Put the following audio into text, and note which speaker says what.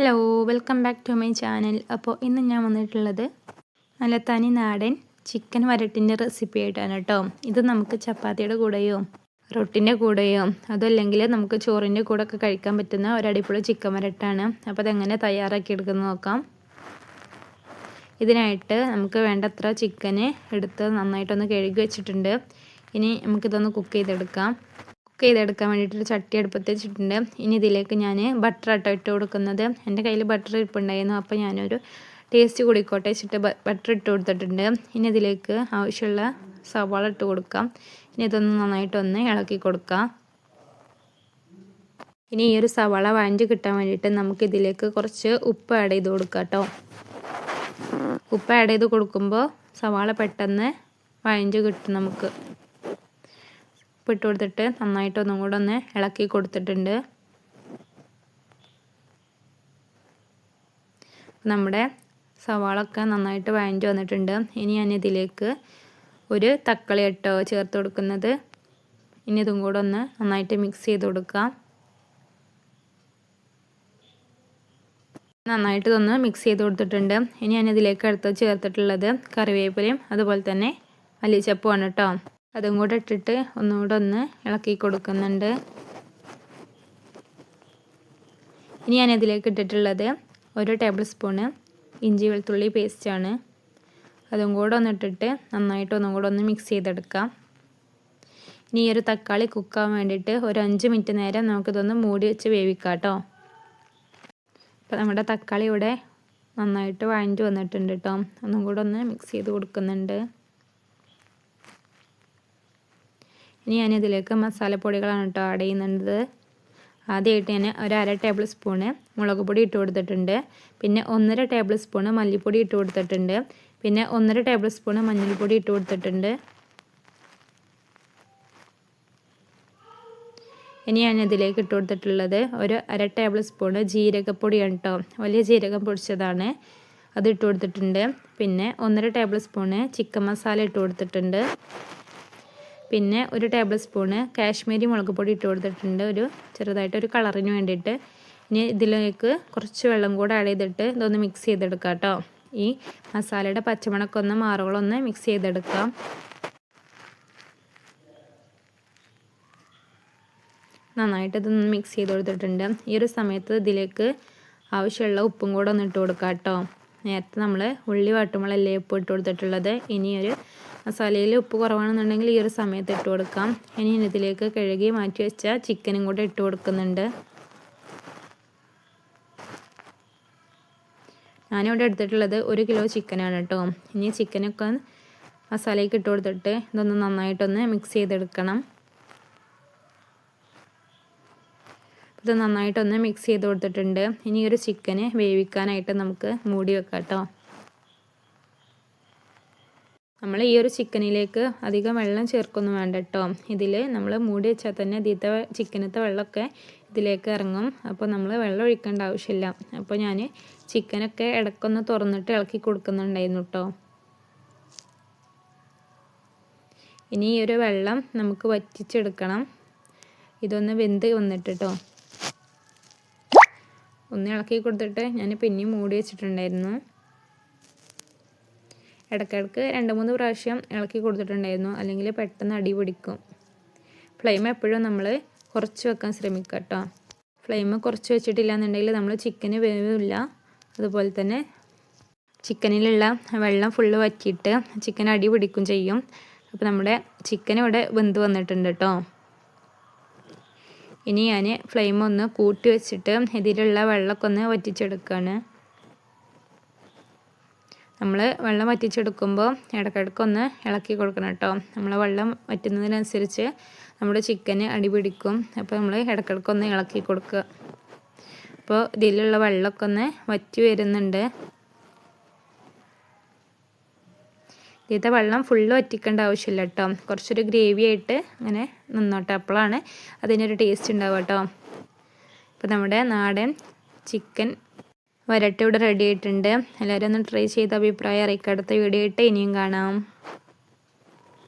Speaker 1: Hello welcome back to my channel അപ്പോൾ ഇന്ന് ഞാൻ വന്നിട്ടുള്ളത് നല്ല തനി നാടൻ ചിക്കൻ വരട്ടിന്റെ റെസിപ്പി ആയിട്ടാണ് കേട്ടോ. ഇത് നമുക്ക് ചപ്പാത്തിയുടെ കൂടെയോ റൊട്ടിന്റെ കൂടെയോ അതല്ലെങ്കിൽ നമുക്ക് ചോറിന്റെ കൂടെ ഒക്കെ കഴിക്കാൻ പറ്റുന്ന ഒരടിപൊളി ചിക്കൻ വരട്ടാണ്. അപ്പോൾ അതെങ്ങനെ തയ്യാറാക്കി എടുക്കുന്നത് നോക്കാം. ഇതിനായിട്ട് നമുക്ക് വേണ്ടത്ര ചിക്കന് എടുത്ത് നന്നായിട്ടൊന്ന് കഴുകി വെച്ചിട്ടുണ്ട്. ഇനി നമുക്കിതൊന്ന് കുക്ക് ചെയ്തെടുക്കാം. കുക്ക് ചെയ്തെടുക്കാൻ വേണ്ടിയിട്ട് ചട്ടി അടുപ്പത്ത് വെച്ചിട്ടുണ്ട്. ഇനി ഇതിലേക്ക് ഞാൻ ബട്ടർ ആട്ടോ ഇട്ട് കൊടുക്കുന്നത്. എന്റെ കയ്യിൽ ബട്ടർ ഇരിപ്പുണ്ടായിരുന്നു. അപ്പോൾ ഞാനൊരു ടേസ്റ്റ് കൂടിക്കോട്ടെ വെച്ചിട്ട് ബട്ടർ ഇട്ട് കൊടുത്തിട്ടുണ്ട്. ഇനി ഇതിലേക്ക് ആവശ്യമുള്ള സവാള ഇട്ട് കൊടുക്കാം. ഇനി ഇതൊന്ന് നന്നായിട്ടൊന്ന് ഇളക്കി കൊടുക്കാം. ഇനി ഈ ഒരു സവാള വഴഞ്ഞ് കിട്ടാൻ വേണ്ടിയിട്ട് നമുക്ക് ഇതിലേക്ക് കുറച്ച് ഉപ്പ് ആഡ് ചെയ്ത് കൊടുക്കാം കേട്ടോ ഉപ്പ് ആഡ് ചെയ്ത് കൊടുക്കുമ്പോൾ സവാള പെട്ടെന്ന് വഴഞ്ഞ് കിട്ടും നമുക്ക്. ഉപ്പിട്ട് കൊടുത്തിട്ട് നന്നായിട്ട് ഒന്നും കൂടെ ഒന്ന് ഇളക്കി കൊടുത്തിട്ടുണ്ട്. നമ്മുടെ സവാളൊക്കെ നന്നായിട്ട് വഴഞ്ഞു വന്നിട്ടുണ്ട്. ഇനി ഞാൻ ഇതിലേക്ക് ഒരു തക്കാളി ഇട്ടോ ചേർത്ത് കൊടുക്കുന്നത്. ഇനി ഇതും കൂടെ ഒന്ന് നന്നായിട്ട് മിക്സ് ചെയ്ത് കൊടുക്കാം. നന്നായിട്ട് ഇതൊന്ന് മിക്സ് ചെയ്ത് കൊടുത്തിട്ടുണ്ട്. ഇനി ഞാൻ ഇതിലേക്ക് അടുത്ത് ചേർത്തിട്ടുള്ളത് കറിവേപ്പിലയും അതുപോലെ തന്നെ മല്ലിച്ചപ്പുമാണ് കേട്ടോ. അതും കൂടെ ഇട്ടിട്ട് ഒന്നുകൂടെ ഒന്ന് ഇളക്കി കൊടുക്കുന്നുണ്ട്. ഇനി ഞാൻ ഇതിലേക്ക് ഇട്ടിട്ടുള്ളത് ഒരു ടേബിൾ സ്പൂണ് ഇഞ്ചി വെളുത്തുള്ളി പേസ്റ്റാണ് അതും കൂടെ ഒന്ന് ഇട്ടിട്ട് നന്നായിട്ട് ഒന്നും കൂടെ ഒന്ന് മിക്സ് ചെയ്തെടുക്കാം. ഇനി ഈ ഒരു തക്കാളി കുക്കാൻ വേണ്ടിയിട്ട് ഒരു അഞ്ച് മിനിറ്റ് നേരം നമുക്കിതൊന്ന് മൂടി വെച്ച് വേവിക്കാം കേട്ടോ അപ്പോൾ നമ്മുടെ തക്കാളി ഇവിടെ നന്നായിട്ട് വഴഞ്ഞു വന്നിട്ടുണ്ട് കേട്ടോ ഒന്നും കൂടെ ഒന്ന് മിക്സ് ചെയ്ത് കൊടുക്കുന്നുണ്ട്. ഇനി ഞാനിതിലേക്ക് മസാലപ്പൊടികളാണ് കേട്ടോ ആഡ് ചെയ്യുന്നത്. ആദ്യമായിട്ട് ഞാൻ ഒരു അര ടേബിൾ സ്പൂണ് മുളക് പൊടി ഇട്ട് കൊടുത്തിട്ടുണ്ട്. പിന്നെ ഒന്നര ടേബിൾ സ്പൂണ് മല്ലിപ്പൊടി ഇട്ട് കൊടുത്തിട്ടുണ്ട്. പിന്നെ ഒന്നര ടേബിൾ സ്പൂണ് മഞ്ഞൾപ്പൊടി ഇട്ട് കൊടുത്തിട്ടുണ്ട്. ഇനി ഞാൻ ഇതിലേക്ക് ഇട്ട് കൊടുത്തിട്ടുള്ളത് ഒരു അര ടേബിൾ സ്പൂണ് ജീരകപ്പൊടിയാണ് കേട്ടോ വലിയ ജീരകം പൊടിച്ചതാണ്. അത് ഇട്ട് കൊടുത്തിട്ടുണ്ട്. പിന്നെ ഒന്നര ടേബിൾ സ്പൂണ് ചിക്കൻ മസാല ഇട്ട് കൊടുത്തിട്ടുണ്ട്. പിന്നെ ഒരു ടേബിൾ സ്പൂണ് കാശ്മീരി മുളക് പൊടി ഇട്ട് കൊടുത്തിട്ടുണ്ട്. ഒരു ചെറുതായിട്ട് ഒരു കളറിന് വേണ്ടിയിട്ട്. ഇനി ഇതിലേക്ക് കുറച്ച് വെള്ളം കൂടെ ആഡ് ചെയ്തിട്ട് ഇതൊന്ന് മിക്സ് ചെയ്തെടുക്കാം കേട്ടോ ഈ മസാലയുടെ പച്ചമുളക്കൊന്ന് മാറുകളൊന്ന് മിക്സ് ചെയ്തെടുക്കാം. നന്നായിട്ട് ഇതൊന്ന് മിക്സ് ചെയ്ത് കൊടുത്തിട്ടുണ്ട്. ഈ ഒരു സമയത്ത് ഇതിലേക്ക് ആവശ്യമുള്ള ഉപ്പും കൂടെ ഒന്ന് ഇട്ട് കൊടുക്കാം കേട്ടോ നേരത്തെ നമ്മൾ ഉള്ളി വാട്ടുമ്പോഴല്ലേ ഉപ്പ് ഇട്ട് കൊടുത്തിട്ടുള്ളത്? ഇനിയൊരു മസാലയിൽ ഉപ്പ് കുറവാണെന്നുണ്ടെങ്കിൽ ഈ ഒരു സമയത്ത് ഇട്ട് കൊടുക്കാം. ഇനി ഇതിലേക്ക് കഴുകി മാറ്റി വെച്ച ചിക്കനും കൂടെ ഇട്ട് കൊടുക്കുന്നുണ്ട്. ഞാനിവിടെ എടുത്തിട്ടുള്ളത് ഒരു കിലോ ചിക്കനാണ് കേട്ടോ. ഇനി ചിക്കനൊക്കെ മസാലയ്ക്ക് ഇട്ട് കൊടുത്തിട്ട് ഇതൊന്ന് നന്നായിട്ടൊന്ന് മിക്സ് ചെയ്തെടുക്കണം. ഇത് നന്നായിട്ടൊന്ന് മിക്സ് ചെയ്ത് കൊടുത്തിട്ടുണ്ട്. ഇനി ഒരു ചിക്കന് വേവിക്കാനായിട്ട് നമുക്ക് മൂടി വെക്കാം കേട്ടോ. നമ്മൾ ഈ ഒരു ചിക്കനിലേക്ക് അധികം വെള്ളം ചേർക്കൊന്നും വേണ്ട കേട്ടോ ഇതിൽ നമ്മൾ മൂടി വെച്ചാൽ തന്നെ ഇതിത്തെ ചിക്കനത്തെ വെള്ളമൊക്കെ ഇതിലേക്ക് ഇറങ്ങും. അപ്പോൾ നമ്മൾ വെള്ളം ഒഴിക്കേണ്ട ആവശ്യമില്ല. അപ്പോൾ ഞാൻ ചിക്കനൊക്കെ ഇടയ്ക്കൊന്ന് തുറന്നിട്ട് ഇളക്കി കൊടുക്കുന്നുണ്ടായിരുന്നു കേട്ടോ ഇനി ഈ ഒരു വെള്ളം നമുക്ക് വറ്റിച്ചെടുക്കണം. ഇതൊന്ന് വെന്ത് വന്നിട്ട് കേട്ടോ ഒന്ന് ഇളക്കി കൊടുത്തിട്ട് ഞാൻ പിന്നെയും മൂടി വെച്ചിട്ടുണ്ടായിരുന്നു. ഇടയ്ക്കിടയ്ക്ക് രണ്ട് മൂന്ന് പ്രാവശ്യം ഇളക്കി കൊടുത്തിട്ടുണ്ടായിരുന്നു. അല്ലെങ്കിൽ പെട്ടെന്ന് അടി പിടിക്കും. ഫ്ലെയിം എപ്പോഴും നമ്മൾ കുറച്ച് വെക്കാൻ ശ്രമിക്കുക കേട്ടോ. ഫ്ലെയിം കുറച്ച് വെച്ചിട്ടില്ല എന്നുണ്ടെങ്കിൽ നമ്മൾ ചിക്കന് വേവില്ല. അതുപോലെ തന്നെ ചിക്കനിലുള്ള വെള്ളം ഫുള്ള് വറ്റിയിട്ട് ചിക്കൻ അടി പിടിക്കും ചെയ്യും. അപ്പോൾ നമ്മുടെ ചിക്കൻ ഇവിടെ വെന്ത് വന്നിട്ടുണ്ട് കേട്ടോ. ഇനി ഞാൻ ഫ്ലെയിം ഒന്ന് കൂട്ടി വെച്ചിട്ട് ഇതിലുള്ള വെള്ളമൊക്കെ ഒന്ന് വറ്റിച്ചെടുക്കുകയാണ്. നമ്മൾ വെള്ളം വറ്റിച്ചെടുക്കുമ്പോൾ ഇടയ്ക്കിടയ്ക്കൊന്ന് ഇളക്കി കൊടുക്കണം കേട്ടോ. നമ്മൾ വെള്ളം വറ്റുന്നതിനനുസരിച്ച് നമ്മുടെ ചിക്കന് അടിപിടിക്കും അപ്പോൾ നമ്മൾ ഇടയ്ക്കിടയ്ക്കൊന്ന് ഇളക്കി കൊടുക്കുക. അപ്പോൾ ഇതിലുള്ള വെള്ളമൊക്കെ ഒന്ന് വറ്റി വരുന്നുണ്ട്. ഇതിലത്തെ വെള്ളം ഫുള്ള് വറ്റിക്കേണ്ട ആവശ്യമില്ല കേട്ടോ. കുറച്ചൊരു ഗ്രേവി ആയിട്ട് അങ്ങനെ നിന്നോട്ടെ. അപ്പോഴാണ് അതിനൊരു ടേസ്റ്റ് ഉണ്ടാവുക കേട്ടോ. അപ്പോൾ നമ്മുടെ നാടൻ ചിക്കൻ വരട്ട് ഇവിടെ റെഡി ആയിട്ടുണ്ട്. എല്ലാവരും ഒന്ന് ട്രൈ ചെയ്ത് അഭിപ്രായം അറിയിക്കുക അടുത്ത വീഡിയോ ആയിട്ട് ഇനിയും കാണാം.